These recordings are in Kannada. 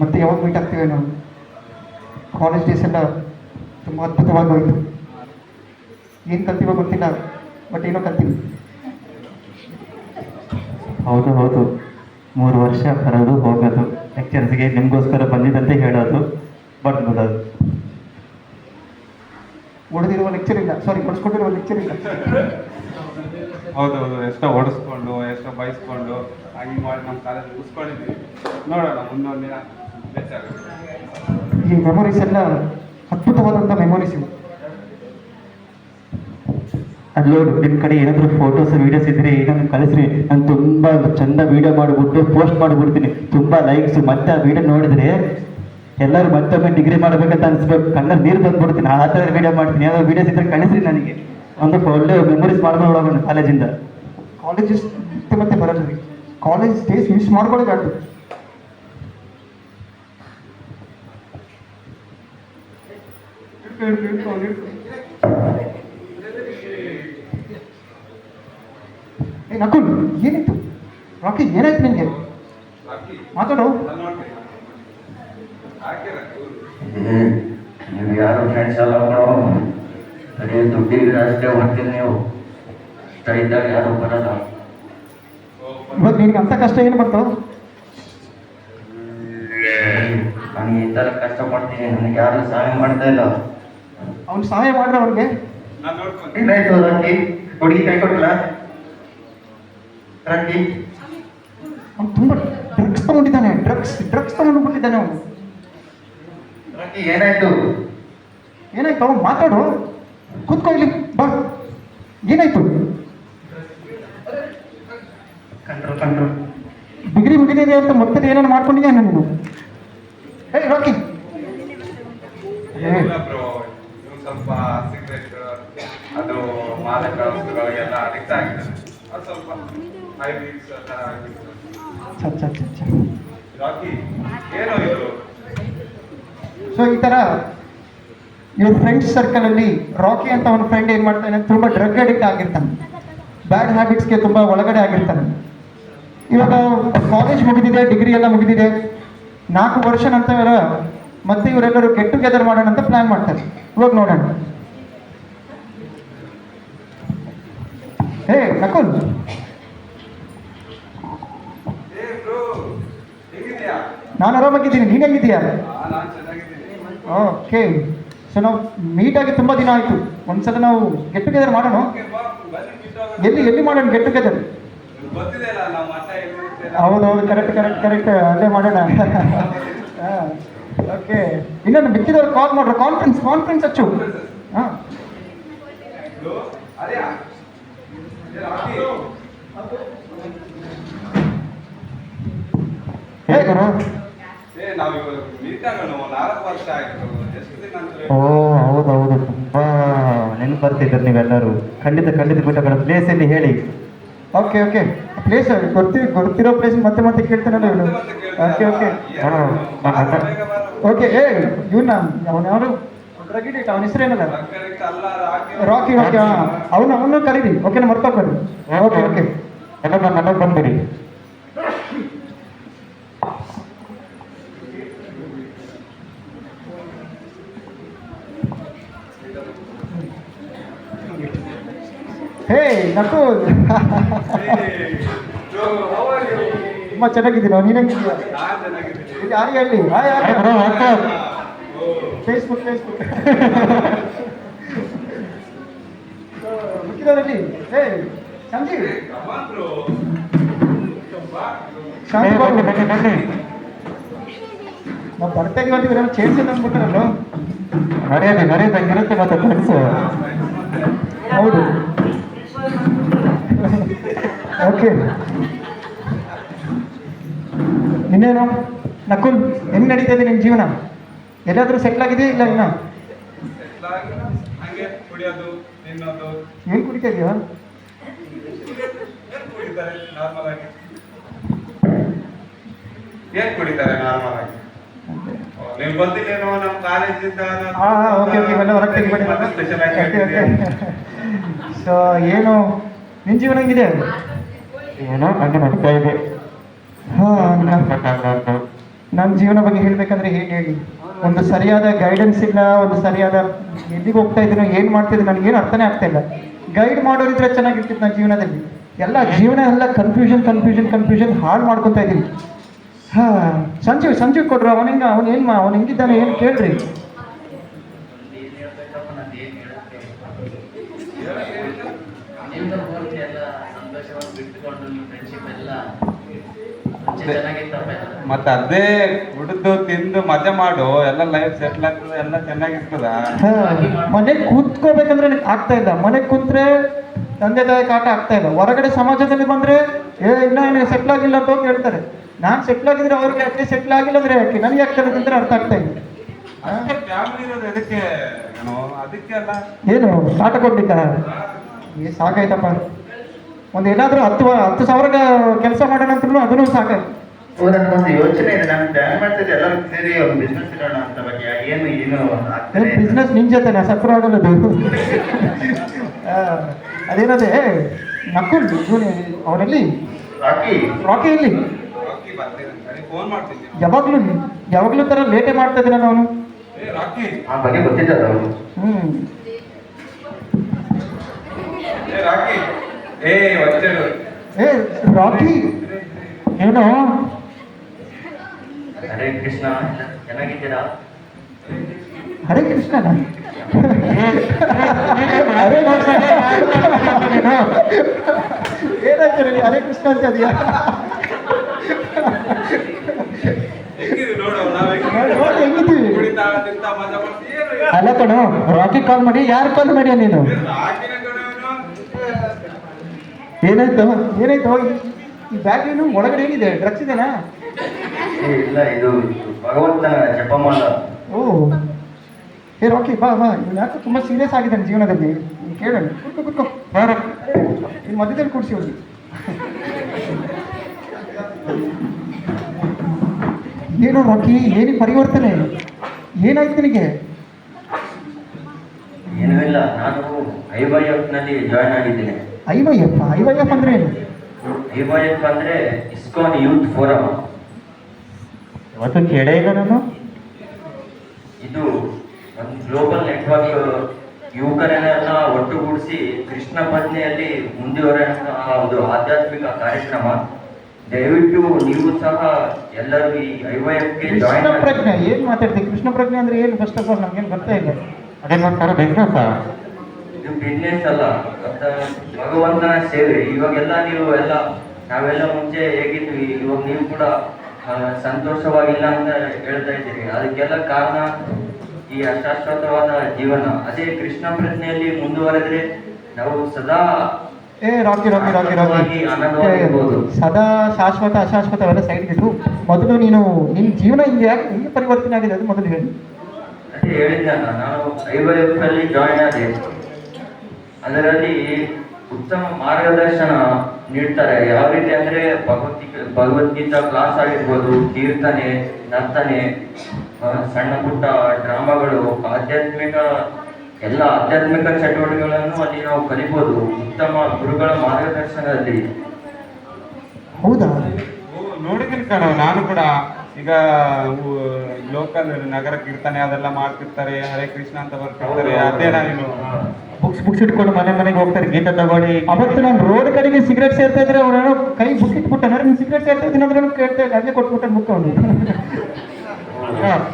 ಮತ್ತೆ ಯಾವಾಗ ಮೀಟ್ ಆಗ್ತೀವಿ ನಾವು ಕಾಲೇಜ್ ಡೇಸ್ ಎಲ್ಲ ತುಂಬ ಅದ್ಭುತವಾಗಿ ಹೋಯಿತು. ಏನು ಕಲ್ತೀವೋ ಗೊತ್ತಿಲ್ಲ ಬಟ್ ಏನೋ ಕಲ್ತೀವಿ. ಹೌದು ಹೌದು. ಮೂರು ವರ್ಷ ಬರೋದು ಹೋಗೋದು. ಲೆಕ್ಚರ್ಸ್ಗೆ ನಿಮಗೋಸ್ಕರ ಬಂದಿದ್ದಂತೆ ಹೇಳೋದು ಬಟ್ ಬಿಡೋದು. ಹೊಡೆದಿರುವ ಲೆಕ್ಚರ್ ಇಲ್ಲ. ಸಾರಿ ಕೊಡಿಸ್ಕೊಂಡಿರುವ ಲೆಕ್ಚರ್ ಇಲ್ಲ. ಹೌದು ಹೌದು. ಎಷ್ಟೋ ಹೊಡೆಸ್ಕೊಂಡು ಎಷ್ಟೋ ಬಯಸ್ಕೊಂಡು ಹಾಗೆ ಮಾಡಿ ನಮ್ಮ ಕಾಲೇಜ್ ಉಳಿಸ್ಕೊಂಡಿದ್ವಿ ನೋಡೋಣ ಮುಂದೊಂದು ದಿನ. ಈ ಮೆಮೊರೀಸ್ ಎಲ್ಲ ಅದ್ಭುತವಾದಂಥ ಮೆಮೊರೀಸ್ ಇವು. ಅಲ್ಲೋಡ್ ನಿಮ್ಮ ಕಡೆ ಏನಾದರೂ ಫೋಟೋಸ್ ವೀಡಿಯೋಸ್ ಇದ್ರೆ ಏನಾದ್ರು ಕಳಿಸ್ರಿ. ನಾನು ತುಂಬ ಚಂದ ವೀಡಿಯೋ ಮಾಡಿಬಿಟ್ಟು ಪೋಸ್ಟ್ ಮಾಡಿಬಿಡ್ತೀನಿ. ತುಂಬ ಲೈಕ್ಸ್ ಮತ್ತೆ ಆ ವೀಡಿಯೋ ನೋಡಿದ್ರೆ ಎಲ್ಲರೂ ಮತ್ತೊಮ್ಮೆ ಡಿಗ್ರಿ ಮಾಡ್ಬೇಕಂತ ಅನ್ಸ್ಬೇಕು. ಕಣ್ಣಲ್ಲಿ ನೀರು ಬಂದ್ಬಿಡ್ತೀನಿ. ಆ ಥರ ವೀಡಿಯೋ ಮಾಡ್ತೀನಿ. ಯಾವ್ದೋ ವೀಡಿಯೋಸ್ ಇದ್ರೆ ಕಳಿಸ್ರಿ ನನಗೆ. ಒಂದು ಒಳ್ಳೆ ಮೆಮೊರೀಸ್ ಮಾಡ್ಕೊಂಡು ಕಾಲೇಜಿಂದ ಕಾಲೇಜಸ್ ಮತ್ತೆ ಬರಲ್ಲ ರೀ. ಕಾಲೇಜ್ ಡೇಸ್ ಮಿಸ್ ಮಾಡ್ಕೊಳ್ಳೋದಾಯ್ತು ಏ ನಕುಲ್ ಏನಿತ್ತು? ರಾಕಿ ಏನಾಯ್ತು ನಿನಗೆ? ಮಾತಾಡು. ನೀವು ಯಾರು ಫ್ರೆಂಡ್ಸ್ ಎಲ್ಲ ಮಾಡೋ ಅದೇ ದುಡ್ಡಿಗೆ ಅಷ್ಟೇ ಹೋಗ್ತೀನಿ ನೀವು. ಇದ್ದಾಗ ಯಾರು ಬರಲ್ಲ. ಇವತ್ತು ನಿನಗೆ ಅಂತ ಕಷ್ಟ ಏನು ಬರ್ತಾವ ನಾನು ಈ ಥರ ಕಷ್ಟಪಡ್ತೀನಿ ನನಗೆ ಯಾರು ಸಹಾಯ ಮಾಡ್ತಾ ಇಲ್ಲ. ಅವ್ನು ಸಹಾಯ ಮಾಡ್ರೆ ಅವ್ರಿಗೆ. ಏನಾಯ್ತು ರಕ್ಕಿ ಹುಡುಗಿ ಕೈ ಕೊಟ್ಟಲ್ಲ ರಕ್ಕಿ ಅವ್ನು ತುಂಬ ಡ್ರಗ್ಸ್ ತಗೊಂಡಿದ್ದಾನೆ ಡ್ರಗ್ಸ್ ಡ್ರಗ್ಸ್ ತಗೊಂಡ್ಬಿಟ್ಟಿದ್ದಾನೆ ಅವನು. ರಕ್ಕಿ ಏನಾಯ್ತು? ಏನಾಯ್ತು? ಅವ್ನು ಮಾತಾಡು. ಕೂತ್ಕೋ ಇಲ್ಲಿ ಬಾ. ಏನಾಯ್ತು? ಕಂಡ್ರು ಕಂಡ್ರು ಡಿಗ್ರಿ ಮುಗಿದಿದೆ ಅಂತ ಮತ್ತೆ ಏನೇನು ಮಾಡ್ಕೊಂಡಿದ್ಯಾ ನೀನು? ಹೇ ರಾಕಿ ಏನಿಲ್ಲ ಬ್ರೋ. ಇವ್ನು ಸ್ವಲ್ಪ ಸಿಗರೇಟ್ ಅದು ಮಾದಕ ವಸ್ತುಗಳಿಗೆಲ್ಲ ಅಡಿಕ್ಟ್ ಆಗಿದೆ ಅದು ಸ್ವಲ್ಪ ಹೈ ಬೀಟ್ಸ್ ಥರ ಆಗಿತ್ತು. ರಾಕಿ ಏನೋ ಇದು? ಸೊ ಈ ಥರ ಇವ್ರ ಫ್ರೆಂಡ್ಸ್ ಸರ್ಕಲಲ್ಲಿ ರಾಕಿ ಅಂತ ಅವನ ಫ್ರೆಂಡ್ ಏನು ಮಾಡ್ತಾನೆ ತುಂಬ ಡ್ರಗ್ ಅಡಿಕ್ಟ್ ಆಗಿರ್ತಾನೆ. ಬ್ಯಾಡ್ ಹ್ಯಾಬಿಟ್ಸ್ಗೆ ತುಂಬ ಒಳಗಡೆ ಆಗಿರ್ತಾನೆ. ಇವಾಗ ಕಾಲೇಜ್ ಮುಗಿದಿದೆ ಡಿಗ್ರಿ ಎಲ್ಲ ಮುಗಿದಿದೆ. ನಾಲ್ಕು ವರ್ಷ ನಂತರ ಮತ್ತೆ ಇವರೆಲ್ಲರೂ ಗೆಟ್ ಟುಗೆದರ್ ಮಾಡೋಣ ಅಂತ ಪ್ಲಾನ್ ಮಾಡ್ತಾರೆ. ಇವಾಗ ನೋಡೋಣ. ಹೇ, ನಕುಲ್. ನಾನು ಆರಾಮಾಗಿದ್ದೀನಿ, ನೀನು ಹೆಂಗಿದ್ಯಾ ಓಕೆ. ಸೊ ನಾವು ಆಗಿ ತುಂಬ ದಿನ ಆಯಿತು. ಒಂದ್ಸಲ ನಾವು ಗೆಟ್ ಟುಗೆದರ್ ಮಾಡೋಣ. ಎಲ್ಲಿ ಎಲ್ಲಿ ಮಾಡೋಣ ಗೆಟ್ ಟುಗೆದರ್ ಹೌದೌದು ಕರೆಕ್ಟ್ ಕರೆಕ್ಟ್ ಕರೆಕ್ಟ್ ಅಲ್ಲೇ ಮಾಡೋಣ. ಓಕೆ ಇನ್ನೊಂದು ಮಿಕ್ಕಿದವ್ರು ಕಾಲ್ ಮಾಡ್ರು ಕಾನ್ಫರೆನ್ಸ್ ಕಾನ್ಫರೆನ್ಸ್ ಹಚ್ಚು ಹಾಂ ಬ್ರೋ ಅದ್ಯಾ ಏ ರಾಕಿ ಹೇಗರು ಏ ನಾವು ಇವಾಗ ಮೀಟ್ ಆಗೋಣ ಒಂದು ನಾಲ್ಕು ವರ್ಷ ಆಯ್ತು ಎಷ್ಟು ದಿನ ಅಂತ ಓ ಹೌದು ಹೌದು ತುಂಬ ನೆನಪು ಬರ್ತಿದ್ದಾರೆ ನೀವೆಲ್ಲರೂ ಖಂಡಿತ ಖಂಡಿತ ಬಿಟ್ಟು ಪ್ಲೇಸಲ್ಲಿ ಹೇಳಿ ಓಕೆ ಓಕೆ ಪ್ಲೇಸ್ ಗೊತ್ತಿ ಗೊತ್ತಿರೋ ಪ್ಲೇಸ್ ಮತ್ತೆ ಮತ್ತೆ ಕೇಳ್ತಾನಲ್ಲ ಇವನು ಓಕೆ ಓಕೆ ಓಕೆ ಏ ಇವನ್ನ ಅವನು ಯಾರು ಡ್ರಗಿಡೇಟ್ ಅವನ ಹೆಸರೇನಲ್ಲ ಅಲ್ಲ ರಾಕಿ ರಾಕಿ ರಾಕಿ ಹಾಂ ಅವನು ಅವನು ಕರೀರಿ ಓಕೆನಾ ಮರ್ತೋಗ್ಬೇಡಿ ಓಕೆ ಓಕೆ ಎಲ್ಲ ನನ್ನ ಬಂದಿರಿ ಹೇ ನಕುಲ್. ತುಂಬ ಚೆನ್ನಾಗಿದ್ದೀರಾ? ನೀನು ಹೆಂಗಿದ್ದೀರಾ ಯಾರು ಹೇಳಿ. ಫೇಸ್ಬುಕ್ ಫೇಸ್ಬುಕ್ ಮುಖ್ಯದಲ್ಲಿ ಹೇ ಸಂಜೀವ್ ಶಾಂತಿ. ನಾವು ಬರ್ತಾ ಇದೀವಿ ಚೇಂಜ್ ಮತ್ತೆ ಹೌದು. ಓಕೆ ಇನ್ನೇನು? ನಕುಲ್ ಹೆಂಗ್ ನಡೀತಾ ಇದೆ ನಿಮ್ ಜೀವನ? ಎಲ್ಲಾದ್ರೂ ಸೆಟ್ಲ್ ಆಗಿದೆ ಇಲ್ಲ ಇನ್ನ? ಏನ್ ಕುಡಿಯೋದು ತಿನ್ನೋದು. ಏನು ಕುಡಿತಾ ಇದೆಯಾ? ಏನ್ ಕುಡಿತಾರೆ? ನಾರ್ಮಲ್ ಆಗಿ. ನೀವ್ ಬಂದಿಲ್ಲೇನೋ ನಮ್ಮ ಕಾಲೇಜಿಂದ ಓಕೆ ಓಕೆ ಇವೆಲ್ಲ ಹೊರಗೆ ತೆಗಿಬೇಡಿ ಸ್ಪೆಷಲ್ ಓಕೆ ಓಕೆ ಆಗಿ ಸೊ ಏನು? ನಿನ್ನ ಜೀವನ ಹೆಂಗಿದೆ? ಏನೋ ನನಗೆ ನಡೀತಾ ಇದೆ. ನನ್ನ ಜೀವನ ಬಗ್ಗೆ ಹೇಳ್ಬೇಕಂದ್ರೆ ಹೇಗೆ ಹೇಳಿ. ಒಂದು ಸರಿಯಾದ ಗೈಡೆನ್ಸ್ ಇಲ್ಲ, ಒಂದು ಸರಿಯಾದ ಎಲ್ಲಿಗೆ ಹೋಗ್ತಾ ಇದ್ದೀನೋ, ಏನು ಮಾಡ್ತಿದ್ದೀನಿ ನನಗೇನು ಅರ್ಥನೇ ಆಗ್ತಾ ಇಲ್ಲ. ಗೈಡ್ ಮಾಡೋರಿದ್ರೆ ಚೆನ್ನಾಗಿರ್ತಿತ್ತು ನನ್ನ ಜೀವನದಲ್ಲಿ. ಎಲ್ಲ ಜೀವನ, ಎಲ್ಲ ಕನ್ಫ್ಯೂಷನ್ ಕನ್ಫ್ಯೂಷನ್ ಕನ್ಫ್ಯೂಷನ್ ಹಾಳು ಮಾಡ್ಕೊತಾ ಇದ್ದೀನಿ ಹಾ, ಸಂಜೀವ್ ಸಂಜೀವ್ ಕೊಡ್ರು ಅವನಿಂಗ ಅವನು ಏನು ಅವನು ಹೆಂಗಿದ್ದಾನೆ, ಏನು ಕೇಳ್ರಿ ನಿಮ್ದು ಪೂರ್ತಿ ಎಲ್ಲ ಸಂತೋಷವಾಗಿ ಬಿಟ್ಕೊಂಡು ನಿಮ್ಮ ಫ್ರೆಂಡ್ಶಿಪ್ ಎಲ್ಲ ಮುಂಚೆ ಚೆನ್ನಾಗಿತ್ತಪ್ಪ ಎಲ್ಲ. ಮತ್ತೆ ಅದೇ ಕುಡಿದು ತಿಂದು ಮಜಾ ಮಾಡು ಎಲ್ಲ ಲೈಫ್ ಸೆಟ್ಲ್ ಆಗ್ತದೆ ಎಲ್ಲ ಚೆನ್ನಾಗಿರ್ತದ. ಮನೆ ಕೂತ್ಕೋಬೇಕಂದ್ರೆ ನನಗೆ ಆಗ್ತಾ ಇಲ್ಲ. ಮನೆ ಕೂತ್ರೆ ತಂದೆ ತಾಯಿ ಕಾಟ ಆಗ್ತಾ ಇಲ್ಲ. ಹೊರಗಡೆ ಸಮಾಜದಲ್ಲಿ ಬಂದ್ರೆ ಏ ಇನ್ನ ಸೆಟ್ಲ್ ಆಗಿಲ್ಲ ಅಂತ ಹೋಗಿ ಹೇಳ್ತಾರೆ. ನಾನು ಸೆಟ್ಲ್ ಆಗಿದ್ರೆ ಅವ್ರಿಗೆ ಯಾಕೆ ಸೆಟ್ಲ್ ಆಗಿಲ್ಲ ಅಂದ್ರೆ ಯಾಕೆ? ನನಗೆ ಯಾಕೆ ಅಂತ ಅರ್ಥ ಆಗ್ತಾ ಇಲ್ಲ. ಏನೋ ಕಾಟ ಕೊಡ್ಲಿಕ್ಕ? ಸಾಕಾಯ್ತಪ್ಪ. ಒಂದು ಏನಾದರೂ ಹತ್ತು ಹತ್ತು ಸಾವಿರ ಕೆಲಸ ಮಾಡೋಣ ಅಂತಲೂ ಅದನ್ನು ಸಾಕಾಯ್ತು. ಒಂದು ಯೋಚನೆ ಇದೆ. ನಾನು ಮಾಡ್ತಿದ್ದೆ ಎಲ್ಲರೂ ಸೇರಿ ಒಂದು ಬಿಸ್ನೆಸ್ ಇಡೋಣ ಅಂತ ಬಗ್ಗೆ ಏನು ಬಿಸ್ನೆಸ್ ನಿನ್ ಜೊತೆ ಸಫರ್ ಆಗೋದು ಅದೇನದೆ ನಕುಲ್ ಇವನು ಅವರಲ್ಲಿ? ರಾಕಿ. ರಾಕಿಯಲ್ಲಿ ರಾಕಿ ಬರ್ತೀನಿ ಸರಿ ಫೋನ್ ಮಾಡ್ತೀನಿ ಯಾವಾಗ್ಲೂ ಯಾವಾಗ್ಲೂ ತರ ಲೇಟೇ ಮಾಡ್ತಾ ಇದ್ದಾನೆ ಅವನು? ಏ ರಾಕಿ. ಆ ಬಗ್ಗೆ ಗೊತ್ತಿದ್ದಲ್ಲ ಏ ರಾಕಿ. ಏ వచ్చాడు ಏ ರಾಕಿ ಏನು ಹರೇ ಕೃಷ್ಣ ಚೆನ್ನಾಗಿದ್ದೀರಾ ಹರೇ ಕೃಷ್ಣ ಹರೇ ಏನಾಯ್ತು ನಿನಗೆ ಹರೇ ಕೃಷ್ಣ ಅಂತ ಅದೆಯಾ ಹೆಂಗಿದೆ ನೋಡು ನಾವ್ ನೋಡಿ, ನೋಡಿ ಹೆಂಗಿದ್ದೀವಿ. ಕುಡಿತಾ ತಿಂತಾ ಮಜಾ ಮಾಡ್ತೀವಿ ಏನು ಇದು? ಅಲ್ಲ ಕಣೋ ರಾಕಿ ಕಾಲ್ ಮಾಡಿ ಯಾರು ಕಾಲ್ ಮಾಡ್ಯಾ ನೀನು ರಾಕಿನ ಕಡೆ ಇವನು. ಏನಾಯ್ತು ಏನಾಯ್ತು? ಹೋಗಿ. ಈ ಬ್ಯಾಗ್ ಏನು ಒಳಗಡೆ ಏನಿದೆ? ಡ್ರಗ್ಸ್ ಇದೆನಾ? ಇಲ್ಲ ಇದು ಭಗವಂತನ ಜಪಮಾಲ. ಓ. ಏ ರೋಕಿ ಬಾ ಬಾ. ಇವ್ನು ಯಾಕೆ ತುಂಬ ಸೀರಿಯಸ್ ಆಗಿದ್ದಾನೆ ಜೀವನದಲ್ಲಿ. ನೀನು ಕೇಳೋಣ ಕುತ್ಕೋ ಕುತ್ಕೋ. ಬಾರ ಈ ಮಧ್ಯದಲ್ಲಿ ಕೂಡಿಸಿ ಹೋಗಿ. ಏನು ರಾಕಿ ಏನಿ ಪರಿವರ್ತನೆ? ಏನಾಯ್ತು ನಿನಗೆ? ಏನೂ ಇಲ್ಲ ನಾನು ಐ ವೈ ಎಫ್ನಲ್ಲಿ ಜಾಯ್ನ್ ಆಗಿದ್ದೇನೆ. I Y F I Y F ಅಂದ್ರೆ ಏನು? ಐ ವೈ ಎಫ್ ಅಂದ್ರೆ ಇಸ್ಕಾನ್ ಯೂತ್ ಫೋರಮ್ ಇವತ್ತು ಕೇಳೇ ಇಲ್ಲ ನಾನು. ಇದು ಒಂದು ಗ್ಲೋಬಲ್ ನೆಟ್ವರ್ಕ್ ಯುವಕರನ್ನ ಒಟ್ಟುಗೂಡಿಸಿ ಕೃಷ್ಣ ಪತ್ನಿಯಲ್ಲಿ ಮುಂದುವರೆಯುವಂತಹ ಒಂದು ಆಧ್ಯಾತ್ಮಿಕ ಕಾರ್ಯಕ್ರಮ. ದಯವಿಟ್ಟು ನೀವು ಸಹ ಎಲ್ಲರೂ ಈ ಐ ವೈ ಎಫ್ಗೆ ಜಾಯ್ನ್ ಕೃಷ್ಣ ಪ್ರಜ್ಞೆ ಏನು ಮಾತಾಡ್ತೀವಿ ಕೃಷ್ಣ ಪ್ರಜ್ಞೆ ಅಂದ್ರೆ ಏನು? ಫಸ್ಟ್ ಆಫ್ ಆಲ್ ನಮಗೇನು ಬರ್ತಾ ಇಲ್ಲ. ಅದೇನು ಮಾಡ್ತಾರೆ ಬಿಸ್ನೆಸ್ ಇದು ಬಿಸ್ನೆಸ್ ಅಲ್ಲ ಭಗವಂತನ ಸೇವೆ. ಇವಾಗೆಲ್ಲ ನೀವು ಎಲ್ಲ ನಾವೆಲ್ಲ ಮುಂಚೆ ಹೇಗಿದ್ವಿ ಇವಾಗ ನೀವು ಕೂಡ ಸಂತೋಷವಾಗಿಲ್ಲ ಅಂತ ಹೇಳ್ತಾ ಇದ್ದೀರಿ. ಅದಕ್ಕೆಲ್ಲ ಕಾರಣ ಈ ಅಶಾಶ್ವತವಾದ ಜೀವನ. ಅದೇ ಕೃಷ್ಣ ಪ್ರಜ್ಞೆಯಲ್ಲಿ ಮುಂದುವರೆದ್ರೆ ನಾವು ಸದಾ ಏ ರಾಕಿ ರಾಕಿ ರಾಕಿ ರಾಕಿ. ಸದಾ ಶಾಶ್ವತ ಅಶಾಶ್ವತ ಅವೆಲ್ಲ ಸೈಡ್ ಇಟ್ಟು ಮೊದಲು ನೀನು ನಿನ್ನ ಜೀವನ ಹಿಂಗೆ ಯಾಕೆ ಹಿಂಗೆ ಪರಿವರ್ತನೆ ಆಗಿದೆ ಅದು ಮೊದಲು ಹೇಳಿ. ಅದೇ ಹೇಳಿದ್ನಲ್ಲ ನಾನು ಐವಎಫ್ ಅಲ್ಲಿ ಜಾಯಿನ್ ಆದೆ ಅದರಲ್ಲಿ ಉತ್ತಮ ಮಾರ್ಗದರ್ಶನ ನೀಡ್ತಾರೆ. ಯಾವ ರೀತಿ ಅಂದ್ರೆ ಭಗವದ್ಗೀ ಭಗವದ್ಗೀತಾ ಕ್ಲಾಸ್ ಆಗಿರ್ಬೋದು ಕೀರ್ತನೆ ನರ್ತನೆ ಸಣ್ಣ ಪುಟ್ಟ ಡ್ರಾಮಾಗಳು ಆಧ್ಯಾತ್ಮಿಕ ಎಲ್ಲ ಆಧ್ಯಾತ್ಮಿಕ ಚಟುವಟಿಕೆಗಳನ್ನು ಅಲ್ಲಿ ನಾವು ಕಲಿಬಹುದು ಉತ್ತಮ ಗುರುಗಳ ಮಾರ್ಗದರ್ಶನದಲ್ಲಿ. ಹೌದಾ? ಓ, ನೋಡಿದ್ದೀನಿ ಕಣ ನಾನು ಕೂಡ. ಈಗ ಲೋಕಲ್ ನಗರ ಕೀರ್ತನೆ ಅದೆಲ್ಲ ಮಾಡ್ತಿರ್ತಾರೆ ಹರೇ ಕೃಷ್ಣ ಅಂತ ಬರ್ತಿರ್ತಾರೆ ಅದೇ ನಾನು ಬುಕ್ಸ್ ಬುಕ್ಸ್ ಇಟ್ಕೊಂಡು ಮನೆ ಮನೆಗೆ ಹೋಗ್ತಾರೆ ಗೀತ ತಗೊಳ್ಳಿ. ಅವತ್ತು ನಾನು ರೋಡ್ ಕಡೆಗೆ ಸಿಗರೇಟ್ ಸೇರ್ತಾ ಇದ್ರೆ ಅವ್ರೇನೋ ಕೈ ಬುಕ್ ಇಟ್ಬಿಟ್ಟ ನೀನು ಸಿಗರೇಟ್ ಸೇರ್ತಾ ಇದ್ದೀನಿ ಅಂದ್ರೆ ಕೇಳ್ತಾ ಇಲ್ಲ ಅದೇ ಕೊಟ್ಬಿಟ್ಟು ಬುಕ್ ಅವನು.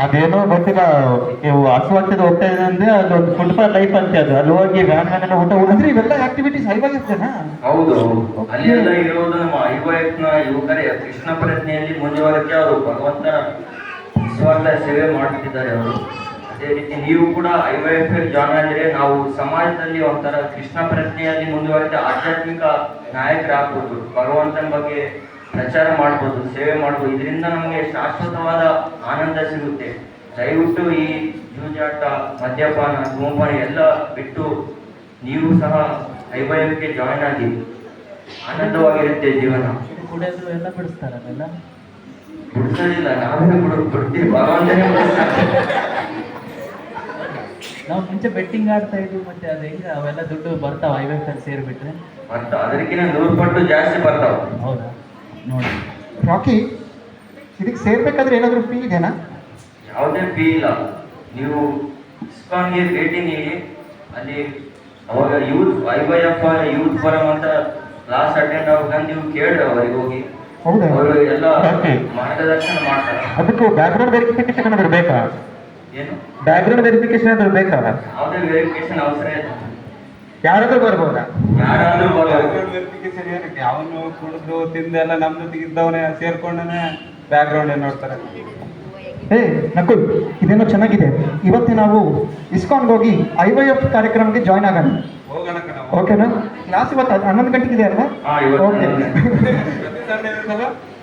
ಅದೇನೋ ಗೊತ್ತಿಲ್ಲ. ನೀವು ಹಸುವಾಗ್ತದೆ ಹೋಗ್ತಾ ಇದೆ ಅಂದ್ರೆ ಅದೊಂದು ಫುಟ್ಬಾಲ್ ಲೈಫ್ ಅಂತ ಅದು. ಅಲ್ಲಿ ಹೋಗಿ ವ್ಯಾನ್ ವ್ಯಾನ್ ಎಲ್ಲ ಊಟ ಉಳಿದ್ರೆ ಅಂದ್ರೆ ಇವೆಲ್ಲ ಆಕ್ಟಿವಿಟೀಸ್ ಹೈವಾಗಿರ್ತೇನಾ ಹೌದು. ಅಲ್ಲೆಲ್ಲ ಇರೋದು ನಮ್ಮ ಐವೈಎಫ್ನ ಯುವಕರೇ ಕೃಷ್ಣ ಪ್ರಜ್ಞೆಯಲ್ಲಿ ಮುಂದುವರೆಕೆ ಅವರು ಭಗವಂತನ ನಿಸ್ವಾರ್ಥ ಸೇವೆ ಮಾಡುತ್ತಿದ್ದಾರೆ ಅವರು. ಅದೇ ರೀತಿ ನೀವು ಕೂಡ ಐವೈಎಫ್ ಜಾಯ್ನ್ ಆದರೆ ನಾವು ಸಮಾಜದಲ್ಲಿ ಒಂಥರ ಕೃಷ್ಣ ಪ್ರಜ್ಞೆಯಲ್ಲಿ ಮುಂದುವರೆದ ಆಧ್ಯಾತ್ಮಿಕ ನಾಯಕರಾಗ್ಬೋದು. ಭಗವಂತನ ಬಗ್ಗೆ ಪ್ರಚಾರ ಮಾಡ್ಬೋದು ಸೇವೆ ಮಾಡ್ಬೋದು ಇದರಿಂದ ನಮಗೆ ಶಾಶ್ವತವಾದ ಆನಂದ ಸಿಗುತ್ತೆ. ದಯವಿಟ್ಟು ಈ ಜೂಜಾಟ ಮದ್ಯಪಾನ ಧೂಮಪಾನ ಎಲ್ಲ ಬಿಟ್ಟು ನೀವು ಸಹ ಐವೈಎಫ್ಗೆ ಜಾಯಿನ್ ಆಗಿ ಆನಂದವಾಗಿರುತ್ತೆ ಜೀವನ. ಕುಡಿಯೋದು ಎಲ್ಲ ಬಿಡಿಸೋದಿಲ್ಲ ನಾವೇ ಬಿಡು ಬಿಡ್ತೀವಿ ಭಗವಂತನೇ. ನಾವು ಮುಂಚೆ ಬೆಟ್ಟಿಂಗ್ ಆಡ್ತಾ ಇದ್ವಿ ಮತ್ತೆ ಅದು ಹೆಂಗ ಅವೆಲ್ಲ ದುಡ್ಡು ಬರ್ತಾವ ಐವತ್ತಲ್ಲಿ ಸೇರಿಬಿಟ್ರೆ? ಬರ್ತಾವ ಅದಕ್ಕಿಂತ ನೂರು ಪಟ್ಟು ಜಾಸ್ತಿ ಬರ್ತಾವ. ಹೌದಾ? ನೋಡಿ. ರಾಕಿ ಇದಕ್ಕೆ ಸೇರ್ಬೇಕಾದ್ರೆ ಏನಾದರೂ ಫೀ ಇದೆನಾ ಯಾವುದೇ ಫೀ ಇಲ್ಲ. ನೀವು ಇಸ್ಕಾನ್ಗೆ ಭೇಟಿ ನೀಡಿ ಅಲ್ಲಿ ಅವಾಗ youth I Y F youth forum ಅಂತ ಕ್ಲಾಸ್ ಅಟೆಂಡ್ ಆವಾಗ ನೀವು ಕೇಳ್ರಿ ಅವರಿಗೆ ಹೋಗಿ. ಹೌದಾ? ಅವರು ಎಲ್ಲ. ಮಾರ್ಗದರ್ಶನ ಮಾಡ್ತಾರೆ. ಅದಕ್ಕೆ ಬ್ಯಾಕ್ಗ್ರೌಂಡ್ ವೆರಿಫಿಕೇಶನ್ ಏನಾದ್ರು ಬೇಕಾ? ಏನು? ಬ್ಯಾಕ್ಗ್ರೌಂಡ್ ವೆರಿಫಿಕೇಶನ್ ಏನಾದ್ರು ಬೇಕಾ? ಯಾವುದೇ ವೆರಿಫಿಕೇಶನ್ ಅವಸರ ಇಲ್ಲ. ಯಾರಾದ್ರೂ ಬರ್ಬೋದಾ? ಯಾರಾದ್ರೂ ಏನಕ್ಕೆ ಅವನು ಕುಡಿದು ತಿಂದೆಲ್ಲ ನಮ್ಮ ಜೊತೆಗೆ ಇದ್ದವನೇ ಸೇರ್ಕೊಂಡೇ ಬ್ಯಾಕ್ಗ್ರೌಂಡ್ ಏನು ನೋಡ್ತಾರೆ? ಏ ನಕುಲ್ ಇದೇನೋ ಚೆನ್ನಾಗಿದೆ. ಇವತ್ತೇ ನಾವು ಇಸ್ಕಾನ್ಗೆ ಹೋಗಿ ಐ ವೈ ಎಫ್ ಕಾರ್ಯಕ್ರಮಕ್ಕೆ ಜಾಯ್ನ್ ಆಗೋಣ ಓಕೆನಾ ಕ್ಲಾಸ್ ಇವತ್ತು ಹನ್ನೊಂದು ಗಂಟೆಗೆ ಇದೆ ಅಲ್ವಾ? ಹಾ, ಇವತ್ತು ಓಕೆ ಪ್ರತಿ ಸಂಡೇ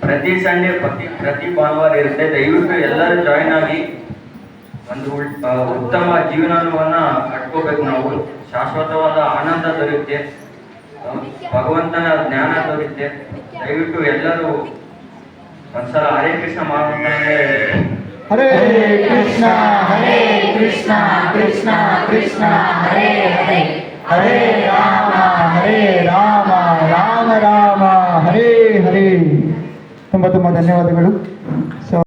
ಪ್ರತಿ ಸಂಡೇ ಪ್ರತಿ ಪ್ರತಿ ಭಾನುವಾರ ಇರುತ್ತೆ. ದಯವಿಟ್ಟು ಎಲ್ಲರೂ ಜಾಯ್ನ್ ಆಗಿ ಒಂದು ಉತ್ತಮ ಜೀವನವನ್ನ ಕಟ್ಕೋಬೇಕು ನಾವು. ಶಾಶ್ವತವಾದ ಆನಂದ ದೊರೆಯುತ್ತೆ. ಭಗವಂತನ ಜ್ಞಾನ ದೊರೆಯುತ್ತೆ. ದಯವಿಟ್ಟು ಎಲ್ಲರೂ ಒಂದ್ಸಲ ಹರೇ ಕೃಷ್ಣ ಮಾಡುವಂತಾನೆ ಹರೇ ಕೃಷ್ಣ ಹರೇ ಕೃಷ್ಣ ಕೃಷ್ಣ ಕೃಷ್ಣ ಹರೇ ಹರೇ. ಹರೇ ರಾಮ ಹರೇ ರಾಮ ರಾಮ ರಾಮ ಹರೇ ಹರೇ. ತುಂಬ ತುಂಬ ಧನ್ಯವಾದಗಳು.